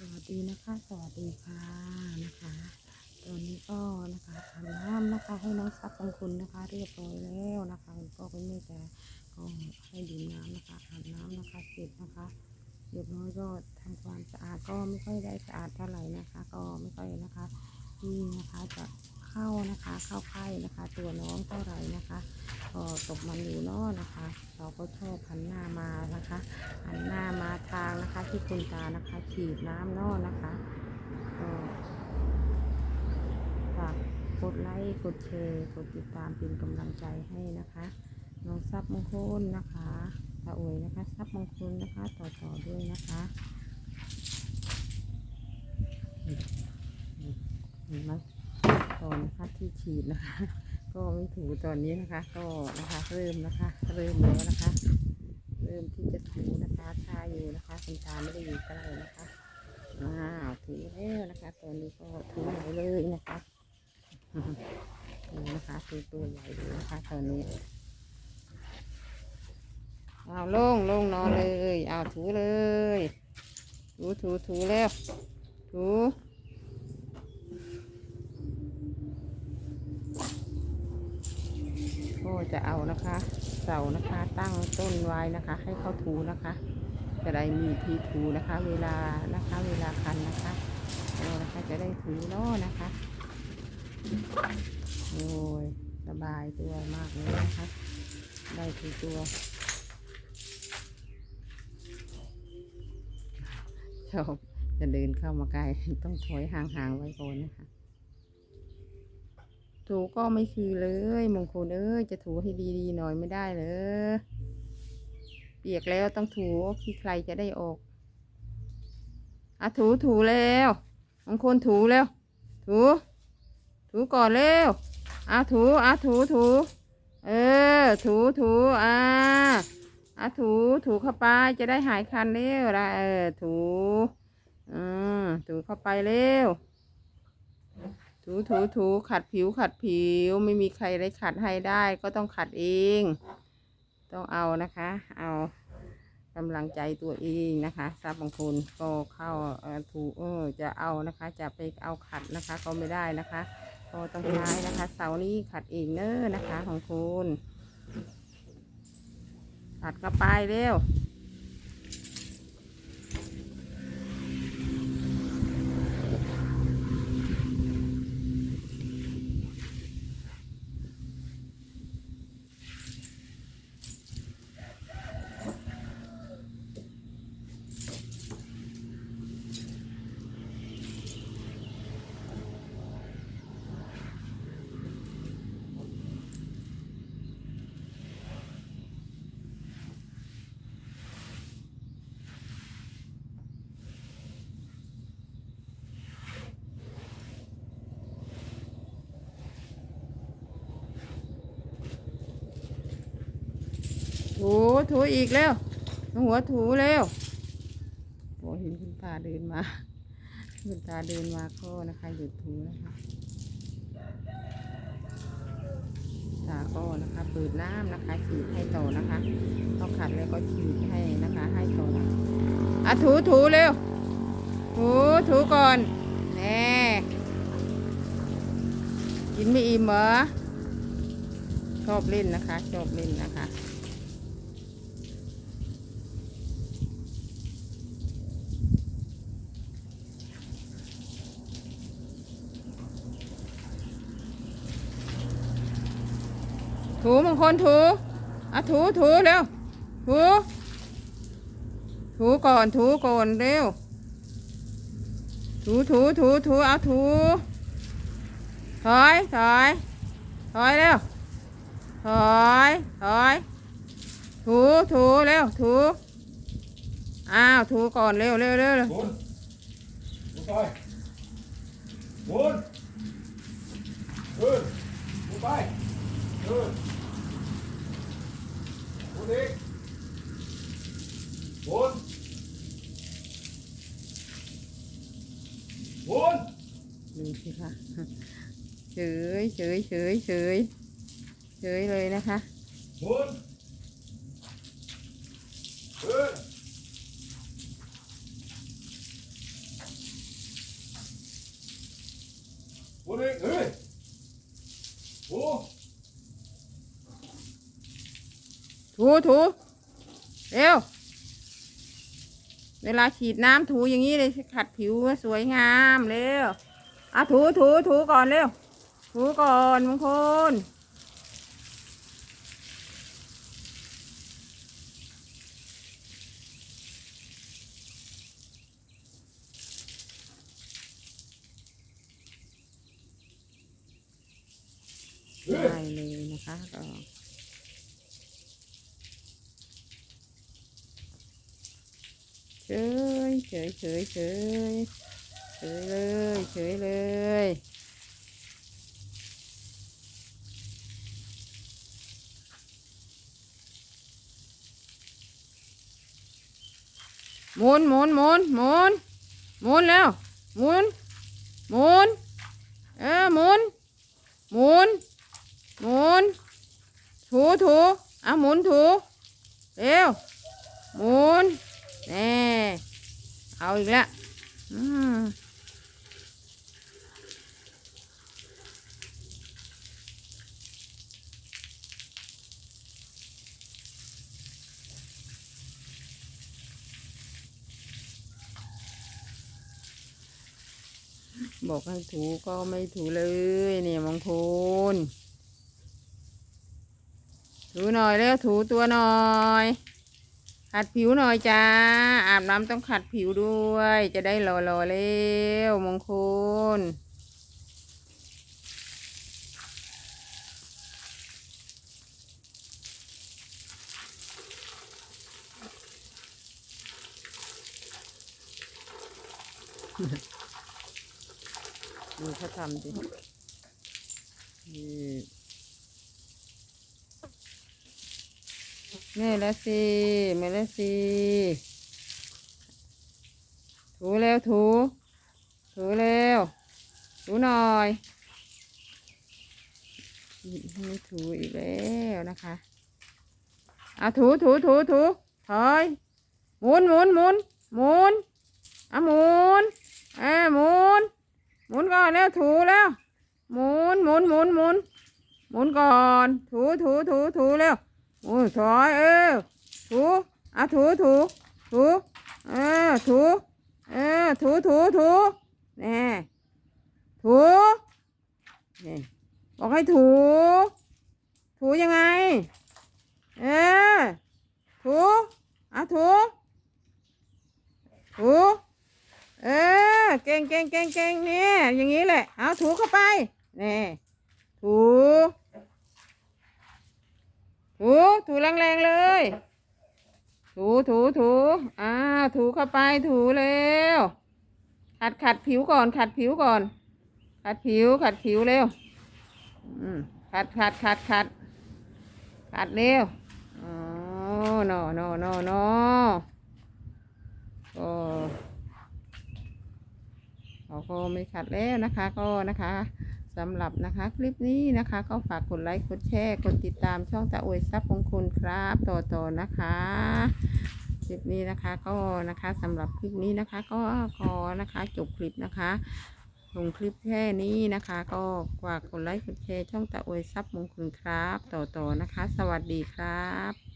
สวัสดีนะคะ สวัสดีค่ะนะคะ ตอนนี้ก็นะคะทำน้ำนะคะ ให้น้องซับของคุณนะคะ เรียบร้อยแล้วนะคะก็คุณแม่จะก็ให้ดื่มน้ำนะคะอาบน้ำนะคะเสร็จนะคะเรียบร้อยก็ทำความสะอาดก็ไม่ค่อยได้สะอาดเท่าไหร่นะคะ ก็ไม่ค่อยนะคะนี่นะคะจะเข้านะคะ เข้าใกล้นะคะ ตัวน้องเท่าไหร่นะคะก็ตกมันอยู่เนอะนะคะ เราก็ชอบหันหน้ามานะคะหันหน้ามาทางนะคะที่คุณตานะคะฉีดน้ำนอะนะคะก็ฝากกดไลค์กดแชร์กดติดตามเป็นกำลังใจให้นะคะน้องซับมงคลนะคะตาอวยนะคะซับมงคลนะคะต่อต่อด้วยนะคะเห็นไหมตอนนะคะที่ฉีดนะคะ ก็ไม่ถูตอนนี้นะคะ ก็นะคะเริ่มนะคะ เริ่มแล้วนะคะ เริ่มที่จะถูนะคะทาอยู่นะคะคุณตาไม่ได้อยู่ใกล้นะคะอ้าวถูแล้วนะคะ ตอนนี้ก็ถูใหญ่เลยนะคะนี่นะคะถูตัวใหญ่เลยนะคะตอนนี้เอาลงลงนอนเลยเอาถูเลยถูถูถูแล้วถู ก็จะเอานะคะ เสานะคะตั้งต้นไว้นะคะ ให้เขาถูนะคะจะได้มีที่ถูนะคะ เวลานะคะเวลาคันนะคะเรานะคะจะได้ถูเนาะนะคะโอ้ยสบายตัวมากเลยนะคะ ได้ถูตัวชอบจะเดินเข้ามาใกล้ต้องถอยห่างๆไว้ก่อนนะคะ ถูก็ไม่คือเลย มงคลเอ้ยจะถูให้ดีๆหน่อยไม่ได้เลยเปียกแล้วต้องถูที่ใครจะได้ออกอะถูถูแล้วมงคลถูแล้ว ถู ถูก่อนเร็วอาถูอาถูถูเออ ถูถูอ่าอาถูถูเข้าไปจะได้หายคันเร็วละเออถูอืมถูเข้าไปเร็ว ถูถูถูขัดผิวขัดผิว ไม่มีใครได้ขัดให้ได้ ก็ต้องขัดเอง ต้องเอานะคะ เอากำลังใจตัวเองนะคะทรัพย์บางคนก็เข้าถูเออจะเอานะคะ จะไปเอาขัดนะคะ ก็ไม่ได้นะคะก็ต้องใช้นะคะ เสานี้ขัดเองเนอะนะคะของคุณขัดกระปายเร็ว ถูถูอีกเร็วหัวถูเร็วโอ้เห็นคุณตาเดินมาคุณตาเดินมาก็นะคะหยุดถูนะคะตาก็นะคะเปิดน้ำนะคะฉีดให้ต่อนะคะต้องขัดแล้วก็ฉีดให้นะคะ ให้ต่อนะอะถูถูเร็วถูถูก่อนแน่กินไม่อิ่มเหรอชอบเล่นนะคะ ชอบเล่นนะคะ คลถูอะถูถูเร็ว ถู ถูก่อนถูก่อนเร็ว ถูถูถูถูเอาถู ถอยถอยถอยเร็ว ถอยถอยถูถูเร็วถู อ้าวถูก่อนเร็วเร็วเร็วเร็วบุญบุญไปบุญเดินบุญไปเดิ นี้หมุนหนดูสิคะเฉยเฉยเฉยเฉยเฉยเลยนะคะหนเนเออ ถูถูเร็ว เวลาฉีดน้ำถูอย่างนี้เลยขัดผิวสวยงามเร็วอะถูถูถูก่อนเร็ว ถูก่อนมงคลได้เลยนะคะก็ เฉยเฉยเฉยเฉยเฉยเลยเฉยเลยหมุนหมุนหมุนหมุนหมุนแล้วหมุนหมุนเออหมุนหมุนหมุนถูถูเอาหมุนถูเร็วหมุน แน่เอาอีกแล้วอืมบอกให้ถูก็ไม่ถูเลยเนี่ยมงคลถูหน่อยเร็วถูตัวหน่อย ขัดผิวหน่อยจ้า อาบน้ำต้องขัดผิวด้วย จะได้หล่อๆเร็วมงคลดูเขาทำดินี่ แม่ละสิแม่ละสิถูเร็วถู ถูเร็วถูหน่อยไม่ถูอีกแล้วนะคะเอาถูถูถูถูถอยหมุนหมุนหมุนหมุนเอาหมุนเอ้หมุนหมุนก่อนแล้วถูแล้วหมุนหมุนหมุนหมุนหมุนก่อน ถูถูถูถูแล้ว อ้ยถอยเออถูอะถูถูถูเออถูเออถูถูถูแน่ถูนี่บอกให้ถู ถูยังไง เออถูอะถูถูเออเก่งเก่งเก่งเก่งเนี่ยอย่างนี้แหละเอาถูเข้าไปนี่ถู ถูถูแรงๆเลย ถูถูถูอ่าถูเข้าไปถูเร็วขัดขัดผิวก่อน ขัดผิวก่อน ขัดผิว ขัดผิวเร็วอืมขัดขัดขัดขัดขัดเร็วอ๋อนอนอนอนอโอ้เขาก็ไม่ขัดแล้วนะคะ ก็นะคะ สำหรับนะคะคลิปนี้นะคะก็ฝากกดไลค์กดแชร์กดติดตามช่องตาอวยซับของคุณครับต่อต่อนะคะคลิปนี้นะคะก็นะคะสำหรับคลิปนี้นะคะก็ขอนะคะจบคลิปนะคะลงคลิปแค่นี้นะคะ ก็ฝากกดไลค์กดแชร์ช่องตาอวยซับมงคลครับ ต่อต่อนะคะ สวัสดีครับ